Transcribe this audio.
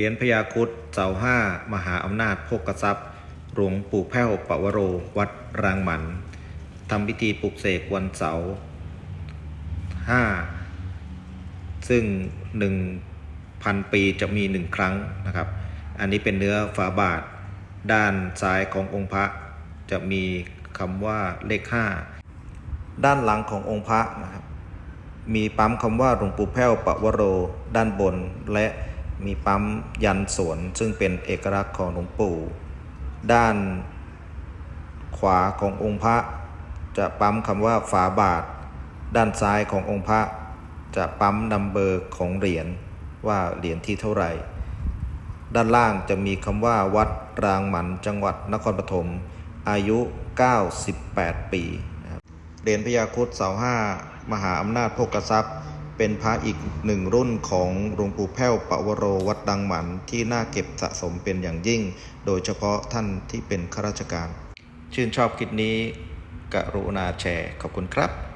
รียญพญาคุดเสาห้ามหาอำนาจโภกทรัพย์ หลวงปู่แพ้วปวโร วัดรางหมันทำพิธีปลุกเสกวันเสาร์ห้าซึ่งหนึ่งพันปีจะมีหนึ่งครั้งนะครับ อันนี้เป็นเนื้อฝาบาท ด้านซ้ายขององค์พระ จะมีคำว่าเลขห้าด้านหลังขององค์พระนะครับ มีปั๊มคำว่าหลวงปู่แพ้วปวโร ด้านบนและ มีปั๊มยันสวน ซึ่งเป็นเอกลักษณ์ของหลวงปู่ ด้านขวาขององค์พระ จะปั๊มคำว่าฝาบาท ด้านซ้ายขององค์พระ จะปั๊มนัมเบอร์ของเหรียญว่าเหรียญที่เท่าไหร่ ด้านล่างจะมีคำว่าวัดรางหมันจังหวัดนครปฐมอายุ 98 ปีเหรียญพญาครุดเสาห้ามหาอำนาจโภกทรัพย์ เป็นพระอีกหนึ่งรุ่นของหลวงปู่แพ้วปวโรวัดดังหมันที่น่าเก็บสะสมเป็นอย่างยิ่ง โดยเฉพาะท่านที่เป็นข้าราชการ ชื่นชอบคลิปนี้กรุณาแชร์ขอบคุณครับ